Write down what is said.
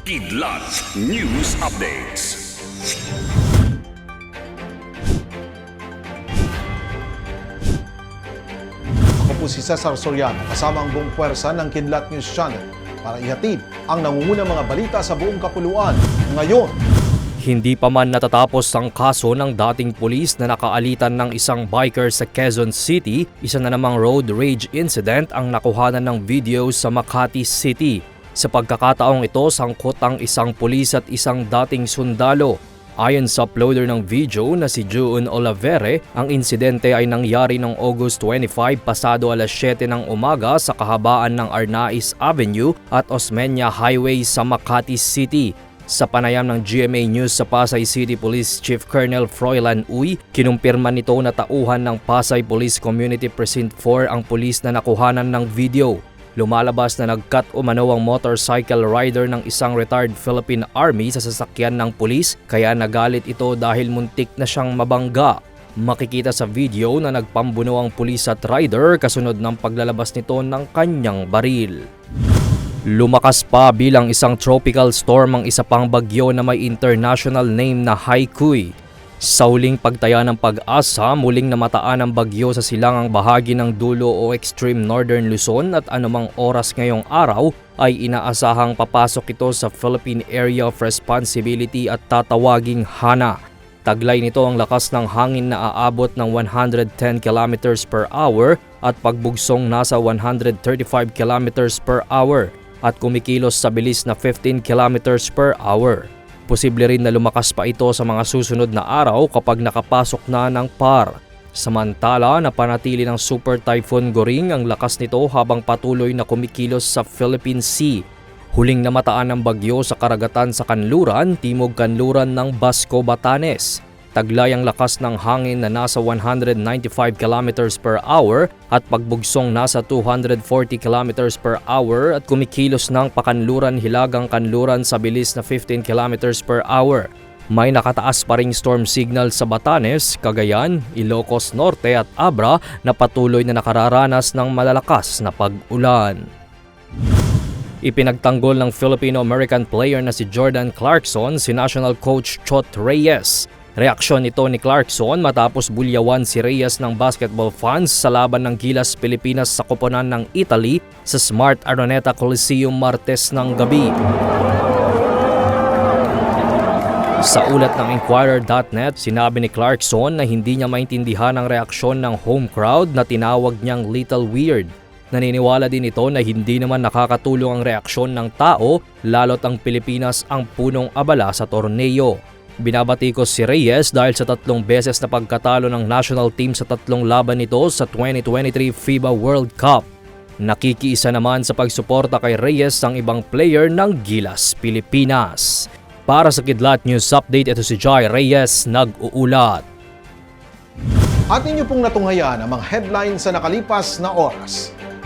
Kidlat News Updates. Ako po si Cesar Soriano kasama ang buong puwersa ng Kidlat News Channel para ihatid ang nangungunang mga balita sa buong kapuluan ngayon. Hindi pa man natatapos ang kaso ng dating pulis na nakaalitan ng isang biker sa Quezon City, isa na namang road rage incident ang nakuhanan ng video sa Makati City. Sa pagkakataong ito, sangkot ang isang pulis at isang dating sundalo. Ayon sa uploader ng video na si June Olavere, ang insidente ay nangyari noong August 25 pasado alas 7 ng umaga sa kahabaan ng Arnaiz Avenue at Osmeña Highway sa Makati City. Sa panayam ng GMA News sa Pasay City Police Chief Colonel Froilan Uy, kinumpirma nito na tauhan ng Pasay Police Community Precinct 4 ang pulis na nakuhanan ng video. Lumalabas na nagkat umano ang motorcycle rider ng isang retired Philippine Army sa sasakyan ng pulis kaya nagalit ito dahil muntik na siyang mabangga. Makikita sa video na nagpambuno ang pulis at rider kasunod ng paglalabas nito ng kanyang baril. Lumakas pa bilang isang tropical storm ang isa pang bagyo na may international name na Haikui. Sa huling pagtaya ng pag-asa, muling namataan ang bagyo sa silangang bahagi ng dulo o extreme northern Luzon at anumang oras ngayong araw ay inaasahang papasok ito sa Philippine Area of Responsibility at tatawaging HANA. Taglay nito ang lakas ng hangin na aabot ng 110 km per hour at pagbugsong nasa 135 km per hour at kumikilos sa bilis na 15 km per hour. Posible rin na lumakas pa ito sa mga susunod na araw kapag nakapasok na ng PAR. Samantala, napanatili ng Super Typhoon Goring ang lakas nito habang patuloy na kumikilos sa Philippine Sea. Huling namataan ng bagyo sa karagatan sa Kanluran, timog Kanluran ng Basco, Batanes. Taglay ang lakas ng hangin na nasa 195 km per hour at pagbugsong nasa 240 km per hour at kumikilos ng pakanluran hilagang kanluran sa bilis na 15 km per hour. May nakataas pa ring storm signal sa Batanes, Cagayan, Ilocos Norte at Abra na patuloy na nakararanas ng malalakas na pag-ulan. Ipinagtanggol ng Filipino-American player na si Jordan Clarkson si national coach Chot Reyes. Reaksyon ito ni Clarkson matapos bulyawan si Reyes ng basketball fans sa laban ng Gilas Pilipinas sa koponan ng Italy sa Smart Araneta Coliseum Martes ng gabi. Sa ulat ng Inquirer.net, sinabi ni Clarkson na hindi niya maintindihan ang reaksyon ng home crowd na tinawag niyang little weird. Naniniwala din ito na hindi naman nakakatulong ang reaksyon ng tao lalo't ang Pilipinas ang punong abala sa torneo. Binabatikos si Reyes dahil sa tatlong beses na pagkatalo ng national team sa tatlong laban nito sa 2023 FIBA World Cup. Nakikiisa naman sa pagsuporta kay Reyes ang ibang player ng Gilas, Pilipinas. Para sa Kidlat News Update, ito si Jai Reyes nag-uulat. At ninyo pong natunghayan ang mga headlines sa nakalipas na oras.